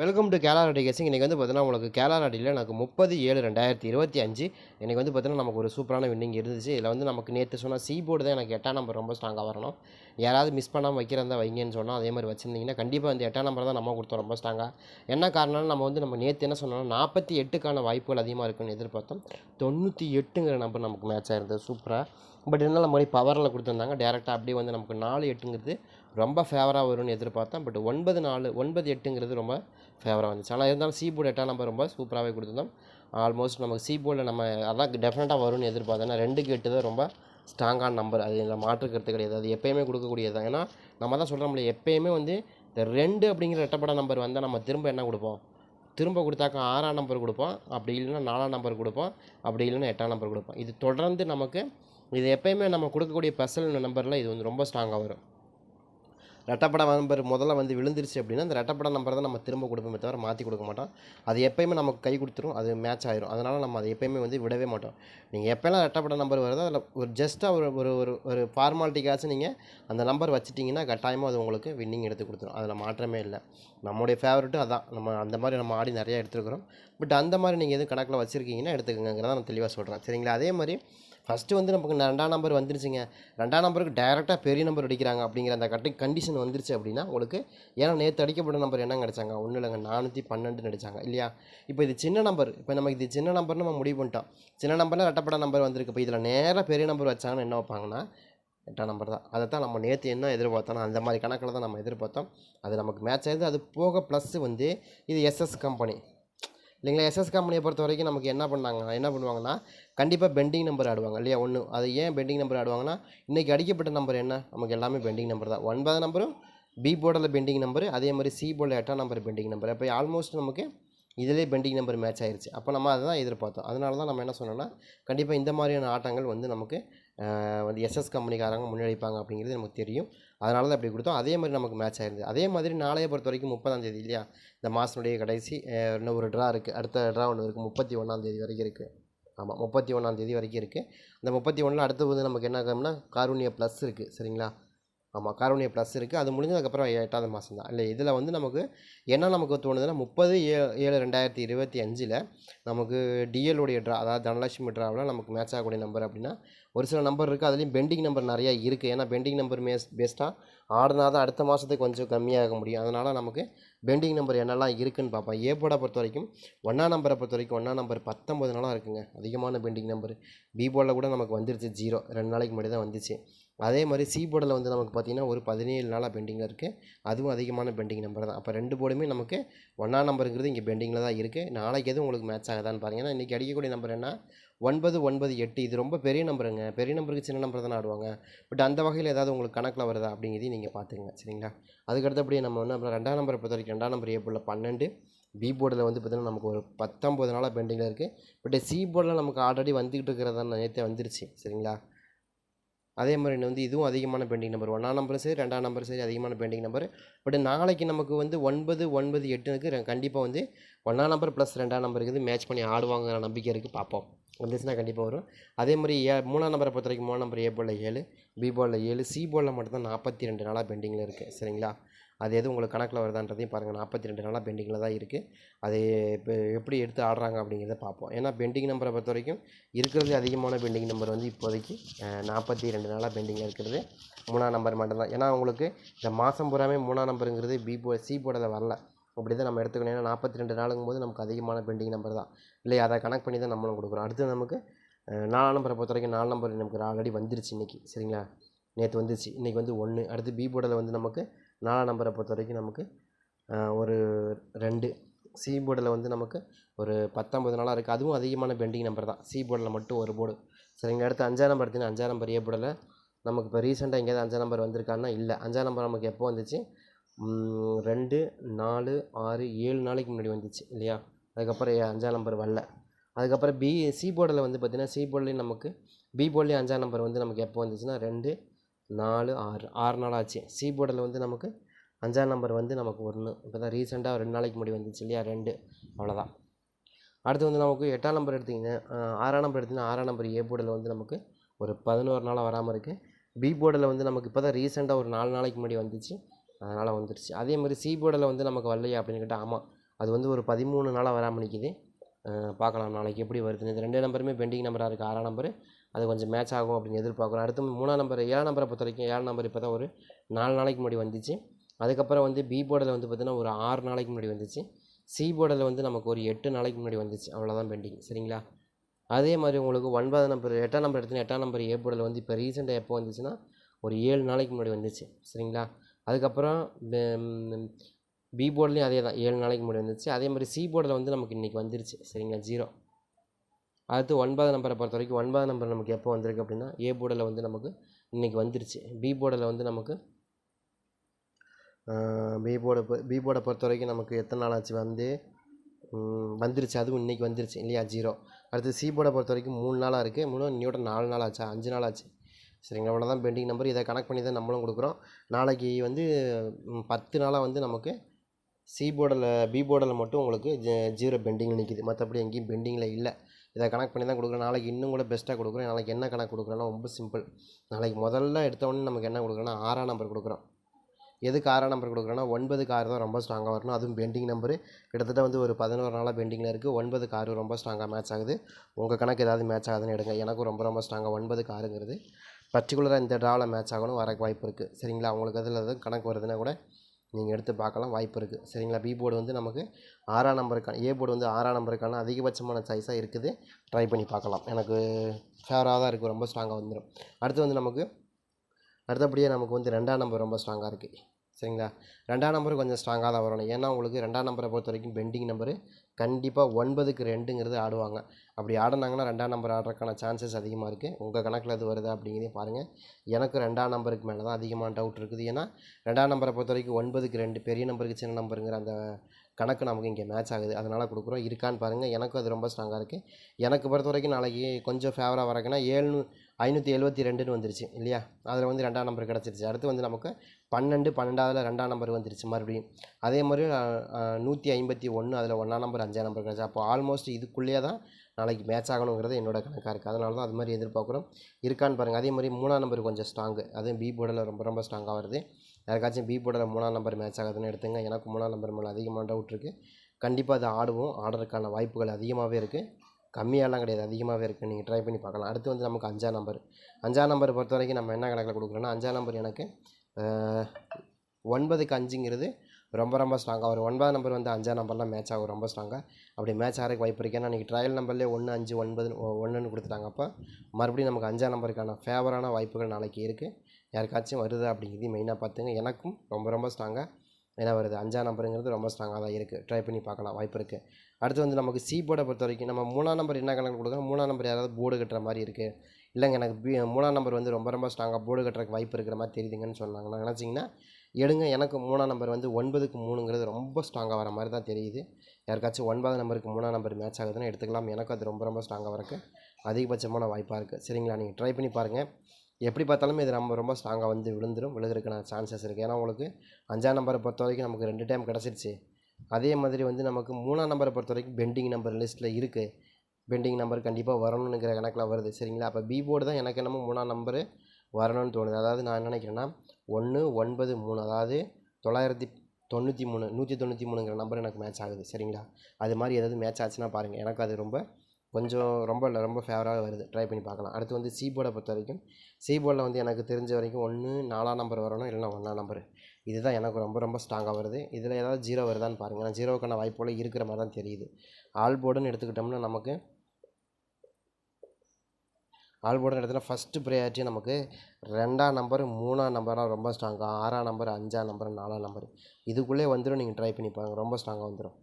Welcome to கேலா ready கேசிங் இன்றைக்கி வந்து பார்த்தீங்கன்னா உங்களுக்கு கேலா ரெடியில் எனக்கு முப்பது ஏழு ரெண்டாயிரத்தி இருபத்தி அஞ்சு. எனக்கு வந்து பார்த்தீங்கன்னா நமக்கு ஒரு சூப்பரான வின்னிங் இருந்துச்சு. இதில் வந்து நமக்கு நேற்று சொன்னால் சி போர்டு தான் எனக்கு எட்டாம் நம்பர் ரொம்ப ஸ்ட்ராங்காக வரணும். யாராவது மிஸ் பண்ணாமல் வைக்கிறதா வைங்கன்னு சொன்னால் அதே மாதிரி வச்சுருந்தீங்கன்னா கண்டிப்பாக அந்த எட்டாம் நம்பர் தான் நம்ம கொடுத்தோம் ரொம்ப ஸ்ட்ராங்காக என்ன காரணம்னா நம்ம வந்து நம்ம நேற்று என்ன சொன்னோம்னா நாற்பத்தி எட்டுக்கான வாய்ப்புகள் அதிகமாக இருக்குன்னு எதிர்பார்த்தோம். தொண்ணூற்றி எட்டுங்கிற நம்பர் நமக்கு மேட்ச் ஆயிருந்தது. சூப்பராக பட் இருந்தாலும் நம்ம பவரில் கொடுத்துருந்தாங்க. டேரெக்டாக அப்படியே வந்து நமக்கு நாலு எட்டுங்கிறது ரொம்ப ஃபேவராக வரும்னு எதிர்பார்த்தேன் பட் ஒன்பது நாலு ஒன்பது எட்டுங்கிறது ரொம்ப ஃபேவராக வந்துச்சு. ஆனால் இருந்தாலும் சி போர்டு எட்டாம் நம்பர் ரொம்ப சூப்பராகவே கொடுத்துருந்தோம். ஆல்மோஸ்ட் நமக்கு சி போர்டில் நம்ம அதான் டெஃபினட்டாக வரும்னு எதிர்பார்த்தேன். ரெண்டுக்கு எட்டு தான் ரொம்ப ஸ்ட்ராங்கான நம்பர் அது இந்த மாற்றுக்கிறது கிடையாது. அது எப்போயுமே கொடுக்கக்கூடியது தான். ஏன்னா நம்ம தான் சொல்கிறோம்ல எப்போயுமே வந்து இந்த ரெண்டு அப்படிங்கிற ரெட்டப்பட நம்பர் வந்தால் நம்ம திரும்ப என்ன கொடுப்போம்? திரும்ப கொடுத்தாக்கா ஆறாம் நம்பர் கொடுப்போம். அப்படி இல்லைன்னா நாலாம் நம்பர் கொடுப்போம். அப்படி இல்லைன்னா எட்டாம் நம்பர் கொடுப்போம். இது தொடர்ந்து நமக்கு இது எப்போயுமே நம்ம கொடுக்கக்கூடிய பெசல் நம்பரில் இது வந்து ரொம்ப ஸ்ட்ராங்காக வரும். ரெட்டப்பட நம்பர் முதல்ல வந்து விழுந்துருச்சு அப்படின்னா அந்த ரெட்டப்பட நம்பரை தான் நம்ம திரும்ப கொடுப்போமே தவிர மாற்றி கொடுக்க மாட்டோம். அது எப்போயுமே நமக்கு கை கொடுத்துரும் அது மேட்ச் ஆயிரும். அதனால் நம்ம அதை எப்போயுமே வந்து விடவே மாட்டோம். நீங்கள் எப்போல்லாம் ரெட்டப்பட நம்பர் வருதோ அதில் ஒரு ஜஸ்ட்டாக ஒரு ஒரு ஒரு ஒரு ஃபார்மாலிட்டிக்காச்சும் நீங்கள் அந்த நம்பர் வச்சுட்டிங்கன்னா கட்டாயமாக அது உங்களுக்கு வின்னிங் எடுத்து கொடுத்துரும். அதில் மாற்றமே இல்லை. நம்முடைய ஃபேவரட்டும் அதான். நம்ம அந்த மாதிரி நம்ம ஆடி நிறையா எடுத்துருக்குறோம். பட் அந்த மாதிரி நீங்கள் எதுவும் கணக்கில் வச்சுருக்கீங்கன்னா எடுத்துக்கங்கிறத நான் தெளிவாக சொல்கிறேன் சரிங்களா? அதே மாதிரி ஃபஸ்ட்டு வந்து நமக்கு ரெண்டாம் நம்பர் வந்துருச்சுங்க. ரெண்டாம் நம்பருக்கு டேரெக்டாக பெரிய நம்பர் அடிக்கிறாங்க அப்படிங்கிற அந்த கட்டி கண்டிஷன் வந்துருச்சு அப்படின்னா உங்களுக்கு ஏன்னா நேற்று அடிக்கப்பட்ட நம்பர் என்ன கிடைச்சாங்க ஒன்றும் இல்லைங்க. நானூற்றி பன்னெண்டு அடிச்சாங்க. இல்லையா? இப்போ இது சின்ன நம்பர் இப்போ நமக்கு இது சின்ன நம்பர்னு நம்ம முடிவு பண்ணிட்டோம். சின்ன நம்பரில் ரெட்டப்பட நம்பர் வந்திருக்கு. இப்போ இதில் நேராக பெரிய நம்பர் வச்சாங்கன்னா என்ன வைப்பாங்கன்னா எட்டாம் நம்பர் தான். அதை தான் நம்ம நேற்று என்ன எதிர்பார்த்தோம்? அந்த மாதிரி கணக்கில் தான் நம்ம எதிர்பார்த்தோம். அது நமக்கு மேட்ச் ஆகிடுது அது போக ப்ளஸ் வந்து இது எஸ்எஸ் கம்பெனி இல்லைங்களா? எஸ்எஸ் கம்பெனியை பொறுத்த வரைக்கும் நமக்கு என்ன பண்ணாங்க? என்ன பண்ணுவாங்கன்னா கண்டிப்பாக பெண்டிங் நம்பர் ஆடுவாங்க இல்லையா? ஒன்று அது ஏன் பெண்டிங் நம்பர் ஆடுவாங்கன்னா இன்றைக்கி அடிக்கப்பட்ட நம்பர் என்ன? நமக்கு எல்லாமே பெண்டிங் நம்பர் தான். ஒன்பது நம்பரும் பி போர்டில் பெண்டிங் நம்பர் அதே மாதிரி சி போர்டில் எட்டாம் நம்பர் பெண்டிங் நம்பர் அப்போ ஆல்மோஸ்ட் நமக்கு இதிலே பெண்டிங் நம்பர் மேட்ச் ஆயிடுச்சு அப்போ நம்ம அதை தான் எதிர்பார்த்தோம். அதனால தான் நம்ம என்ன சொன்னோன்னா கண்டிப்பாக இந்த மாதிரியான ஆட்டங்கள் வந்து நமக்கு வந்து எஸ்எஸ் கம்பெனிக்காரங்க முன்னெடுப்பாங்க அப்படிங்கிறது நமக்கு தெரியும். அதனால தான் அப்படி கொடுத்தோம். அதே மாதிரி நமக்கு மேட்ச் ஆயிருந்தது. அதே மாதிரி நாளைய பொறுத்த வரைக்கும் முப்பதாம் தேதி இல்லையா? இந்த மாதனுடைய கடைசி இன்னும் ஒரு ட்ரா இருக்குது அடுத்த ட்ரா ஒன்று இருக்குது முப்பத்தி ஒன்றாம் தேதி வரைக்கும் இருக்குது ஆமாம் முப்பத்தி ஒன்றாம் தேதி வரைக்கும் இருக்குது அந்த முப்பத்தி ஒன்றில் அடுத்த வந்து நமக்கு என்ன ஆகும்னா காரூணிய ப்ளஸ் இருக்குது சரிங்களா? ஆமாம் காரூணிய ப்ளஸ் இருக்குது அது முடிஞ்சதுக்கப்புறம் எட்டாவது மாதம் தான். இல்லை இதில் வந்து நமக்கு என்ன நமக்கு தோணுதுன்னா முப்பது ஏ ஏழு ரெண்டாயிரத்தி இருபத்தி அஞ்சில் நமக்கு டிஎல்லுடைய ட்ரா அதாவது தனலட்சுமி ட்ராவில் நமக்கு மேட்ச் ஆகக்கூடிய நம்பர் அப்படின்னா ஒரு சில நம்பர் இருக்குது அதுலேயும் பெண்டிங் நம்பர் நிறையா இருக்குது ஏன்னா பெண்டிங் நம்பர் மேஸ் பெஸ்ட்டாக ஆடினா தான் அடுத்த மாதத்துக்கு கொஞ்சம் கம்மியாக முடியும். அதனால் நமக்கு பெண்டிங் நம்பர் என்னெல்லாம் இருக்குதுன்னு பார்ப்போம். ஏ போர்டை பொறுத்த வரைக்கும் ஒன்றா நம்பரை பொறுத்த வரைக்கும் ஒன்றா நம்பர் பத்தொம்பது நாளாக இருக்குங்க. அதிகமான பெண்டிங் நம்பர் பி போர்டில் கூட நமக்கு வந்துருச்சு ஜீரோ ரெண்டு நாளைக்கு முன்னாடி தான் வந்துச்சு. அதே மாதிரி சி போர்டில் வந்து நமக்கு பார்த்திங்கன்னா ஒரு பதினேழு நாளாக பெண்டிங்கில் இருக்குது அதுவும் அதிகமான பெண்டிங் நம்பர் தான். அப்போ ரெண்டு போர்டுமே நமக்கு ஒன்றா நம்பருங்கிறது இங்கே பெண்டிங்கில் தான் இருக்குது நாளைக்கு எதுவும் உங்களுக்கு மேட்ச் ஆகுதான்னு பாருங்கன்னா இன்றைக்கி அடிக்கக்கூடிய நம்பர் என்ன ஒன்பது ஒன்பது எட்டு. இது ரொம்ப பெரிய நம்பருங்க பெரிய நம்பருக்கு சின்ன நம்பர் தானே ஆடுவாங்க. பட் அந்த வகையில் ஏதாவது உங்களுக்கு கணக்கில் வருதா அப்படிங்கிறதையும் நீங்கள் பார்த்துங்க சரிங்களா? அதுக்கு அடுத்தபடியே நம்ம வந்து அப்புறம் ரெண்டாம் நம்பரை பொறுத்த வரைக்கும் ரெண்டாம் நம்பர் ஏ பன்னெண்டு. பி போர்டில் வந்து பார்த்திங்கன்னா நமக்கு ஒரு பத்தொம்பது நாளாக பெண்டிங்கில் இருக்குது பட் சி போர்டில் நமக்கு ஆல்ரெடி வந்துக்கிட்டு இருக்கிறதா நேற்றே வந்துருச்சு. சரிங்களா? அதே மாதிரி வந்து இதுவும் அதிகமான பெண்டிங் நம்பர் ஒன்றாம் நம்பர் சரி ரெண்டாம் நம்பர் சரி அதிகமான பெண்டிங் நம்பர். பட் நாளைக்கு நமக்கு வந்து ஒன்பது ஒன்பது எட்டுனுக்கு கண்டிப்பாக வந்து ஒன்றாம் நம்பர் ப்ளஸ் ரெண்டாம் நம்பருக்கு வந்து மேட்ச் பண்ணி ஆடுவாங்கிற நம்பிக்கை இருக்குது பார்ப்போம் வந்துச்சுன்னா கண்டிப்பாக வரும். அதே மாதிரி ஏ மூணாம் நம்பரை பொறுத்த வரைக்கும் மூணாம் நம்பர் ஏ போலில் ஏழு பி போலில் ஏழு சி போலில் மட்டும்தான் நாற்பத்தி ரெண்டு நாளாக பெண்டிங்கில் இருக்குது சரிங்களா? அது எதுவும் உங்களுக்கு கணக்கில் வருதான்றதையும் பாருங்கள் நாற்பத்தி ரெண்டு நாளாக பெண்டிங்கில் தான் இருக்குது அது இப்போ எப்படி எடுத்து ஆடுறாங்க அப்படிங்கிறத பார்ப்போம். ஏன்னா பெண்டிங் நம்பரை பொறுத்த வரைக்கும் இருக்கிறது அதிகமான பெண்டிங் நம்பர் வந்து இப்போதைக்கு நாற்பத்தி ரெண்டு நாளாக பெண்டிங்கில் இருக்கிறது. மூணாம் நம்பர் மட்டும்தான் ஏன்னா உங்களுக்கு இந்த மாதம் பூராமே மூணாம் நம்பருங்கிறது பி போ சி போர்டில் வரல. அப்படி தான் நம்ம எடுத்துக்கணும். ஏன்னா நாற்பத்தி ரெண்டு நாளுங்கும் போது நமக்கு அதிகமான பெண்டிங் நம்பர் தான். இல்லையா? அதை கணக்கு பண்ணி தான் நம்மளும் கொடுக்குறோம். அடுத்து நமக்கு நாலாம் நம்பரை பொறுத்த வரைக்கும் நாலு நம்பர் நமக்கு ஆல்ரெடி வந்துருச்சு இன்றைக்கி சரிங்களா? நேற்று வந்துச்சு இன்றைக்கி வந்து ஒன்று அடுத்து பி போர்டில் வந்து நமக்கு நாலாம் நம்பரை பொறுத்த வரைக்கும் நமக்கு ஒரு ரெண்டு. சி போர்டில் வந்து நமக்கு ஒரு பத்தொம்பது நாளாக இருக்குது அதுவும் அதிகமான பெண்டிங் நம்பர் தான். சி போர்டில் மட்டும் ஒரு போர்டு சரிங்க அடுத்து அஞ்சாம் நம்பர் எடுத்தீங்கன்னா அஞ்சாம் நம்பர் ஏ போர்டில் நமக்கு இப்போ ரீசெண்டாக எங்கேயாவது அஞ்சாம் நம்பர் வந்திருக்கான்னா இல்லை. அஞ்சாம் நம்பர் நமக்கு எப்போ வந்துச்சு? ரெண்டு நாலு ஆறு ஏழு நாளைக்கு முன்னாடி வந்துச்சு இல்லையா? அதுக்கப்புறம் அஞ்சாம் நம்பர் வரல. அதுக்கப்புறம் பி சி போர்டில் வந்து பார்த்திங்கன்னா சி போர்ட்லேயும் நமக்கு பி போர்ட்லேயும் அஞ்சாம் நம்பர் வந்து நமக்கு எப்போ வந்துச்சுன்னா ரெண்டு நாலு ஆறு. ஆறு நாள் ஆச்சு. சி போர்டில் வந்து நமக்கு அஞ்சாம் நம்பர் வந்து நமக்கு ஒன்று இப்போ தான் ரீசெண்டாக ரெண்டு நாளைக்கு முன்னாடி வந்துச்சு இல்லையா? ரெண்டு. அவ்வளோதான் அடுத்து வந்து நமக்கு எட்டாம் நம்பர் எடுத்திங்கன்னா ஆறாம் நம்பர் எடுத்திங்கன்னா ஆறாம் நம்பர் ஏ போர்டில் வந்து நமக்கு ஒரு பதினோரு நாளாக வராமல் இருக்குது பி போர்டில் வந்து நமக்கு இப்போ தான் ரீசெண்டாக ஒரு நாலு நாளைக்கு முன்னாடி வந்துச்சு. அதனால் வந்துருச்சு. அதே மாதிரி சி போர்டில் வந்து நமக்கு வரலையா அப்படின்னு கேட்டால் ஆமாம் அது வந்து ஒரு பதிமூணு நாளாக வராமல் நிற்கிது பார்க்கலாம். நாளைக்கு எப்படி வருதுன்னு. இந்த ரெண்டு நம்பருமே பெண்டிங் நம்பராக இருக்குது ஆறாம் நம்பரு அது கொஞ்சம் மேட்ச் ஆகும் அப்படின்னு எதிர்பார்க்குறோம் அடுத்து மூணாம் நம்பர் ஏழாம் நம்பரை பொறுத்த வரைக்கும் ஏழாம் நம்பர் இப்போ தான் ஒரு நாலு நாளைக்கு முன்னாடி வந்துச்சு. அதுக்கப்புறம் வந்து பி போர்டில் வந்து பார்த்திங்கன்னா ஒரு ஆறு நாளைக்கு முன்னாடி வந்துச்சு. சி போர்டில் வந்து நமக்கு ஒரு எட்டு நாளைக்கு முன்னாடி வந்துச்சு. அவ்வளோதான் பெண்டிங் சரிங்களா? அதே மாதிரி உங்களுக்கு ஒன்பதாம் நம்பர் எட்டாம் நம்பர் எடுத்துனா எட்டாம் நம்பர் ஏ போர்டில் வந்து இப்போ ரீசெண்டாக எப்போ வந்துச்சுன்னா ஒரு ஏழு நாளைக்கு முன்னாடி வந்துச்சு. சரிங்களா? அதுக்கப்புறம் பி போர்ட்லேயும் அதே தான் ஏழு நாளைக்கு முன்னாடி வந்துச்சு. அதே மாதிரி சி போர்டில் வந்து நமக்கு இன்றைக்கி வந்துருச்சு. சரிங்களா? ஜீரோ அடுத்து ஒன்பதாம் நம்பரை பொறுத்த வரைக்கும் ஒன்பதாம் நம்பர் நமக்கு எப்போ வந்திருக்கு அப்படின்னா ஏ போர்டில் வந்து நமக்கு இன்றைக்கி வந்துருச்சு. பி போர்டில் வந்து நமக்கு பி போர்டை பொ பி போர்டை பொறுத்த வரைக்கும் நமக்கு எத்தனை நாள் ஆச்சு? வந்து வந்துருச்சு. அதுவும் இன்றைக்கி வந்துருச்சு இல்லையா? ஜீரோ அடுத்து சி போர்டை பொறுத்த வரைக்கும் மூணு நாளாக இருக்குது மூணு இன்னையோட நாலு நாள் ஆச்சா? அஞ்சு நாள் ஆச்சு. சரிங்களா அவ்வளோதான் பெண்டிங் நம்பர் இதை கனெக்ட் பண்ணி தான் நம்மளும் கொடுக்குறோம். நாளைக்கு வந்து பத்து நாளாக வந்து நமக்கு சி போர்டில் பி போர்டில் மட்டும் உங்களுக்கு ஜீரோ பெண்டிங்கில் நிற்கிது மற்றபடி எங்கேயும் பெண்டிங்கில் இல்லை. இதை கணக்கு பண்ணி தான் கொடுக்குறோம் நாளைக்கு இன்னும் கூட பெஸ்ட்டாக கொடுக்குறோம் நாளைக்கு என்ன கணக்கு கொடுக்குறேன்னா ரொம்ப சிம்பிள் நாளைக்கு முதல்ல எடுத்தவொடனே நமக்கு என்ன கொடுக்குறோன்னா ஆறாம் நம்பர் கொடுக்குறோம். எதுக்கு ஆறாம் நம்பர் கொடுக்குறோன்னா ஒன்பதுக்கு கார் தான் ரொம்ப ஸ்ட்ராங்காக வரணும். அதுவும் பெண்டிங் நம்பரு கிட்டத்தட்ட வந்து ஒரு பதினோரு நாளாக பெண்டிங்கில் இருக்குது ஒன்பதுக்கு கார் ரொம்ப ஸ்ட்ராங்காக மேட்ச் ஆகுது. உங்கள் கணக்கு ஏதாவது மேட்ச் ஆகுதுன்னு எடுங்க. எனக்கும் ரொம்ப ரொம்ப ஸ்ட்ராங்காக ஒன்பது காருங்கிறது பர்டிகுலராக இந்த ட்ராவில் மேட்ச் ஆகணும். வர வாய்ப்பு இருக்குது சரிங்களா? உங்களுக்கு அதில் எதுவும் கணக்கு வருதுன்னா கூட நீங்கள் எடுத்து பார்க்கலாம் வாய்ப்பு இருக்குது. சரிங்களா? பி போர்டு வந்து நமக்கு ஆறாம் நம்பருக்கான ஏ போர்டு வந்து ஆறாம் நம்பருக்கான அதிகபட்சமான சாய்ஸாக இருக்குது. ட்ரை பண்ணி பார்க்கலாம். எனக்கு ஃபேவராக தான் இருக்குது. ரொம்ப ஸ்ட்ராங்காக வந்துடும் அடுத்து வந்து நமக்கு அடுத்தபடியே நமக்கு வந்து ரெண்டாம் நம்பர் ரொம்ப ஸ்ட்ராங்காக இருக்குது. சரிங்களா? ரெண்டாம் நம்பர் கொஞ்சம் ஸ்ட்ராங்காக தான் வரணும். ஏன்னா உங்களுக்கு ரெண்டாம் நம்பரை பொறுத்த வரைக்கும் பெண்டிங் நம்பரு கண்டிப்பாக ஒன்பதுக்கு ரெண்டுங்கிறது ஆடுவாங்க. அப்படி ஆடினாங்கன்னா ரெண்டாம் நம்பர் ஆடுறதுக்கான சான்சஸ் அதிகமாக இருக்குது உங்கள் கணக்கில் அது வருதா அப்படிங்கிறதையும் பாருங்கள் எனக்கு ரெண்டாம் நம்பருக்கு மேலே தான் அதிகமான டவுட் இருக்குது. ஏன்னா ரெண்டாம் நம்பரை பொறுத்த வரைக்கும் ஒன்பதுக்கு ரெண்டு பெரிய நம்பருக்கு சின்ன நம்பருங்கிற அந்த கணக்கு நமக்கு இங்கே மேட்ச் ஆகுது. அதனால் கொடுக்குறோம். இருக்கான்னு பாருங்கள் எனக்கும் அது ரொம்ப ஸ்ட்ராங்காக இருக்குது எனக்கு பொறுத்த வரைக்கும் நாளைக்கு கொஞ்சம் ஃபேவராக வரக்குன்னா ஏழ்நூ ஐநூற்றி எழுபத்தி ரெண்டுன்னு வந்துருச்சு இல்லையா? அதில் வந்து ரெண்டாம் நம்பர் கிடச்சிருச்சு. அடுத்து வந்து நமக்கு பன்னெண்டு பன்னெண்டாவதுல ரெண்டாம் நம்பர் வந்துருச்சு மறுபடியும். அதே மாதிரி நூற்றி ஐம்பத்தி ஒன்று அதில் ஒன்றாம் நம்பர் அஞ்சாம் நம்பர் கிடச்சி. அப்போ ஆல்மோஸ்ட் இதுக்குள்ளேயே தான் நாளைக்கு மேட்ச் ஆகணுங்கிறது என்னோட கணக்காக இருக்குது அதனால தான் அது மாதிரி எதிர்பார்க்குறோம். இருக்கான்னு பாருங்கள் அதே மாதிரி மூணாம் நம்பர் கொஞ்சம் ஸ்ட்ராங்கு அதுவும் பி போர்டில் ரொம்ப ரொம்ப ஸ்ட்ராங்காக வருது. யாருக்காச்சும் பி போர்டில் மூணாம் நம்பர் மேட்ச் ஆகுதுன்னு எடுத்துங்க. எனக்கு மூணாம் நம்பர் மேலே அதிகமான டவுட் இருக்குது கண்டிப்பாக அது ஆடுவோம். ஆடுறதுக்கான வாய்ப்புகள் அதிகமாகவே இருக்குது கம்மியாலாம் கிடையாது. அதிகமாகவே இருக்குது நீங்கள் ட்ரை பண்ணி பார்க்கலாம். அடுத்து வந்து நமக்கு அஞ்சாம் நம்பர் அஞ்சாம் நம்பர் பொறுத்த வரைக்கும் நம்ம என்ன கணக்கில் கொடுக்குறோன்னா அஞ்சாம் நம்பர் எனக்கு ஒன்பதுக்கு அஞ்சுங்கிறது ரொம்ப ரொம்ப ஸ்ட்ராங்காக ஒரு ஒன்பதாம் நம்பர் வந்து அஞ்சாம் நம்பர்லாம் மேட்ச் ஆகும் ரொம்ப ஸ்ட்ராங்காக அப்படி மேட்ச் ஆகிறதுக்கு வாய்ப்பு இருக்குது ஏன்னா இன்றைக்கி ட்ரையல் நம்பர்லேயே ஒன்று அஞ்சு ஒன்பது ஒன்றுன்னு கொடுத்துட்டாங்க. அப்போ மறுபடியும் நமக்கு அஞ்சாம் நம்பருக்கான ஃபேவரான வாய்ப்புகள் நாளைக்கு இருக்குது யாருக்காச்சும் வருதா அப்படிங்கிறது மெயினாக பார்த்துங்க. எனக்கும் ரொம்ப ரொம்ப ஸ்ட்ராங்காக என்ன வருது? அஞ்சாம் நம்பருங்கிறது ரொம்ப ஸ்ட்ராங்காக தான் இருக்குது ட்ரை பண்ணி பார்க்கலாம் வாய்ப்பு இருக்குது அடுத்து வந்து நமக்கு சி போர்டை பொறுத்த வரைக்கும் நம்ம மூணாம் நம்பர் என்ன கணக்கு கொடுக்குறோம் மூணாம் நம்பர் யாராவது போர்டு கட்டுற மாதிரி இருக்குது இல்லைங்க எனக்கு பி மூணாம் நம்பர் வந்து ரொம்ப ரொம்ப ஸ்ட்ராங்காக போர்டு கட்டுறதுக்கு வாய்ப்பு இருக்கிற மாதிரி தெரியுதுங்கன்னு சொன்னாங்க. நினச்சிங்கன்னா எடுங்க. எனக்கு மூணாம் நம்பர் வந்து ஒன்பதுக்கு மூணுங்கிறது ரொம்ப ஸ்ட்ராங்காக வர மாதிரி தான் தெரியுது. யாருக்காச்சும் ஒன்பதாம் நம்பருக்கு மூணாம் நம்பர் மேட்ச் ஆகுதுன்னு எடுத்துக்கலாம். எனக்கு அது ரொம்ப ரொம்ப ஸ்ட்ராங்காக வரக்கு அதிகபட்சமான வாய்ப்பாக இருக்குது சரிங்களா? நீங்கள் ட்ரை பண்ணி பாருங்கள் எப்படி பார்த்தாலும் இது நம்ம ரொம்ப ஸ்ட்ராங்காக வந்து விழுந்துடும் விழுகிறதுக்கான சான்சஸ் இருக்குது ஏன்னா உங்களுக்கு அஞ்சாம் நம்பரை பொறுத்த வரைக்கும் நமக்கு ரெண்டு டைம் கிடச்சிருச்சு. அதே மாதிரி வந்து நமக்கு மூணாம் நம்பரை பொறுத்த வரைக்கும் பெண்டிங் நம்பர் லிஸ்ட்டில் இருக்குது பெண்டிங் நம்பர் கண்டிப்பாக வரணுங்கிற கணக்கில் வருது. சரிங்களா? அப்போ பி போர்டு தான் எனக்கு என்னமோ மூணாம் நம்பரு வரணும்னு தோணுது. அதாவது நான் என்ன நினைக்கிறேன்னா ஒன்று ஒன்பது மூணு அதாவது தொள்ளாயிரத்தி தொண்ணூற்றி மூணு நூற்றி தொண்ணூற்றி மூணுங்கிற நம்பர் எனக்கு மேட்ச் ஆகுது. சரிங்களா? அது மாதிரி ஏதாவது மேட்ச் ஆச்சுன்னா பாருங்கள் எனக்கு அது ரொம்ப கொஞ்சம் ரொம்ப இல்லை ரொம்ப ஃபேவராக வருது. ட்ரை பண்ணி பார்க்கலாம். அடுத்து வந்து சி போர்டை பொறுத்த வரைக்கும் சி போர்டில் வந்து எனக்கு தெரிஞ்ச வரைக்கும் ஒன்று நாலாம் நம்பர் வரணும் இல்லைன்னா ஒன்றாம் நம்பர் இதுதான் எனக்கு ரொம்ப ரொம்ப ஸ்ட்ராங்காக வருது. இதில் ஏதாவது ஜீரோ வருதான்னு பாருங்கள் ஏன்னா ஜீரோவுக்கான வாய்ப்புகள் இருக்கிற மாதிரி தான் தெரியுது. ஆல் போர்டுன்னு எடுத்துக்கிட்டோம்னா நமக்கு ஆள் போடுற இடத்துல ஃபஸ்ட்டு ப்ரையாரிட்டி நமக்கு ரெண்டாம் நம்பர் மூணாம் நம்பராக ரொம்ப ஸ்ட்ராங்காக ஆறாம் நம்பர் அஞ்சாம் நம்பர் நாலாம் நம்பர் இதுக்குள்ளே வந்துடும் நீங்கள் ட்ரை பண்ணி பாருங்கள் ரொம்ப ஸ்ட்ராங்காக வந்துடும்